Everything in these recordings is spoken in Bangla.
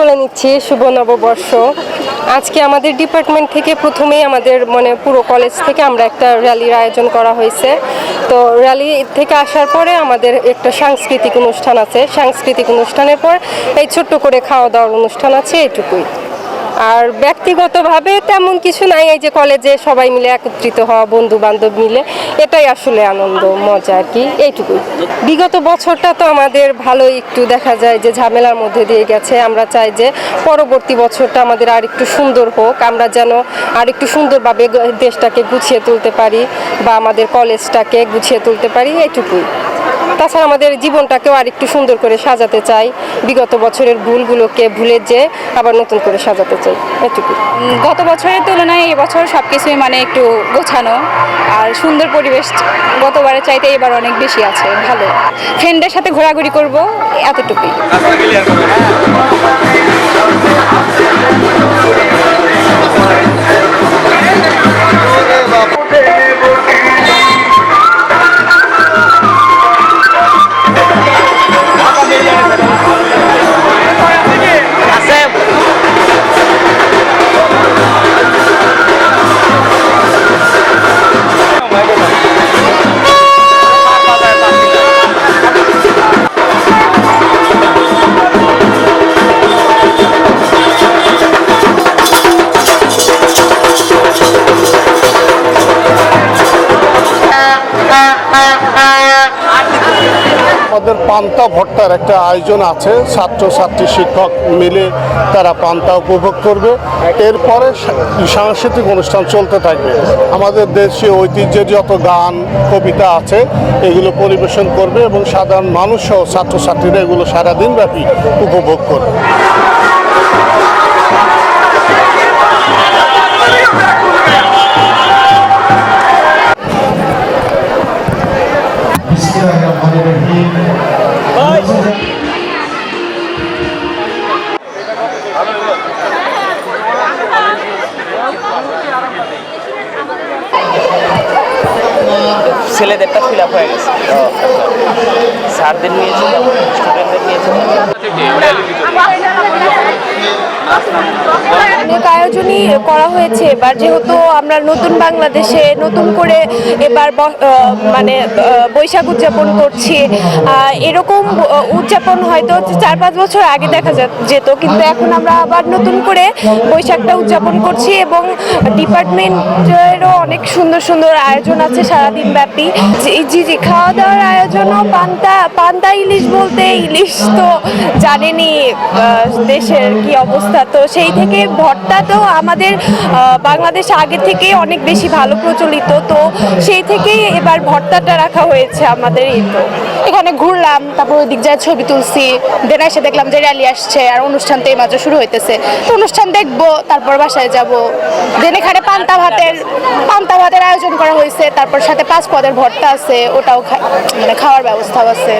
বলে নিচ্ছি, শুভ নববর্ষ। আজকে আমাদের ডিপার্টমেন্ট থেকে প্রথমেই আমাদের মানে পুরো কলেজ থেকে আমরা একটা র্যালির আয়োজন করা হয়েছে। তো র্যালি থেকে আসার পরে আমাদের একটা সাংস্কৃতিক অনুষ্ঠান আছে। সাংস্কৃতিক অনুষ্ঠানের পর এই ছোট্ট করে খাওয়া দাওয়ার অনুষ্ঠান আছে, এইটুকুই। আর ব্যক্তিগতভাবে তেমন কিছু নাই, এই যে কলেজে সবাই মিলে একত্রিত হওয়া বন্ধু বান্ধব মিলে, এটাই আসলে আনন্দ, মজা আর কি, এইটুকুই। বিগত বছরটা তো আমাদের ভালো একটু দেখা যায় যে ঝামেলার মধ্যে দিয়ে গেছে। আমরা চাই যে পরবর্তী বছরটা আমাদের আর একটু সুন্দর হোক, আমরা যেন আর একটু সুন্দরভাবে দেশটাকে গুছিয়ে তুলতে পারি বা আমাদের কলেজটাকে গুছিয়ে তুলতে পারি, এইটুকুই। তাছাড়া আমাদের জীবনটাকেও আর একটু সুন্দর করে সাজাতে চাই। বিগত বছরের ভুলগুলোকে ভুলে যে আবার নতুন করে সাজাতে চাই। এটুকু গত বছরের তুলনায় এবছর সব কিছুই মানে একটু গোছানো। আর সুন্দর পরিবেশ গতবারের চাইতে এবার অনেক বেশি আছে। ভালো। ফ্রেন্ডের সাথে ঘোরাঘুরি করব এতটুকুই। আমাদের পান্তা ভট্টার একটা আয়োজন আছে ছাত্র ছাত্রী শিক্ষক মিলে তারা পান্তা উপভোগ করবে। এরপরে সাংস্কৃতিক অনুষ্ঠান চলতে থাকবে। আমাদের দেশীয় ঐতিহ্যের যত গান, কবিতা আছে, এগুলো পরিবেশন করবে এবং সাধারণ মানুষ সহ ছাত্রছাত্রীরা এগুলো সারাদিন ব্যাপী উপভোগ করবে। ছেলেদেরটা ফিল আপ হয়ে গেছে। স্যারদের নিয়েছে স্টুডেন্টদের নিয়েছে অনেক আয়োজনই করা হয়েছে এবার যেহেতু আমরা নতুন বাংলাদেশে নতুন করে এবার মানে বৈশাখ উদযাপন করছি। এরকম উদযাপন হয়তো চার পাঁচ বছর আগে দেখা যেত কিন্তু এখন আমরা আবার নতুন করে বৈশাখটা উদযাপন করছি এবং ডিপার্টমেন্টেরও অনেক সুন্দর সুন্দর আয়োজন আছে সারাদিন ব্যাপী জি জি খাওয়া দাওয়ার আয়োজনও পান্তা পান্তা ইলিশ বলতে ইলিশ তো জানেনই আহ, দেশের কি অবস্থা। তো সেই থেকে ভর্তা তো আমাদের বাংলাদেশে আগে থেকে অনেক বেশি ভালো প্রচলিত। তো সেই থেকেই এবার ভর্তাটা রাখা হয়েছে আমাদের এই তো। এখানে ঘুরলাম, তারপর ওই দিক যায় ছবি তুলছি। দেন এসে দেখলাম যে র্যালি আসছে আর অনুষ্ঠান তো এই মাত্র শুরু হইতেছে। তো অনুষ্ঠান দেখব, তারপর বাসায় যাব। দেন এখানে পান্তা ভাতের পান্তা ভাতের আয়োজন করা হয়েছে। তারপর সাথে পাঁচ পদের ভর্তা আছে, ওটাও মানে খাওয়ার ব্যবস্থাও আছে।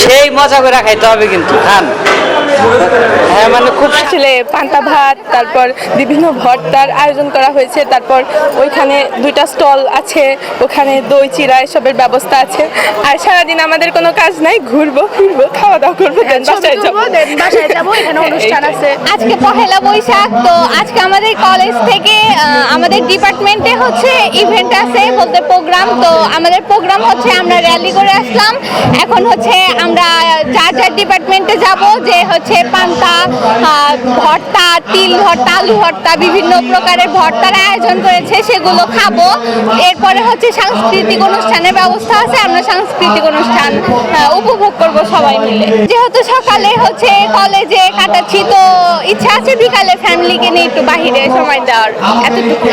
সেই মজা করে খাইতে হবে কিন্তু খান। মানে খুব আসলে পান্তা ভাত তারপর বিভিন্ন ভর্তার আয়োজন করা হয়েছে তারপর ওইখানে দুইটা স্টল আছে ওখানে দই চিরা এসবের ব্যবস্থা আছে। আর সারাদিন আমাদের কোনো কাজ নাই ঘুরবো ফিরবো খাওয়া দাওয়া করব বাসায় যাব। বাসায় যাব এখানে অনুষ্ঠান আছে। আজকে পহেলা বৈশাখ তো আজকে আমাদের কলেজ থেকে আমাদের ডিপার্টমেন্টে হচ্ছে ইভেন্ট আছে বলতে প্রোগ্রাম তো আমাদের প্রোগ্রাম হচ্ছে আমরা র্যালি করে আসলাম। এখন হচ্ছে আমরা যার যার ডিপার্টমেন্টে যাব যে হচ্ছে পান্তা ভর্তা, তিল ভর্তা, আলু ভর্তা, বিভিন্ন প্রকারের ভর্তার আয়োজন করেছে সেগুলো খাব। এরপরে হচ্ছে সাংস্কৃতিক অনুষ্ঠানের ব্যবস্থা আছে, আমরা সাংস্কৃতিক অনুষ্ঠান উপভোগ করব সবাই মিলে। যেহেতু সকালে হচ্ছে কলেজে কাটাচ্ছি, তো ইচ্ছা আছে বিকালে ফ্যামিলিকে নিয়ে একটু বাহিরে সময় দেওয়ার এতটুকু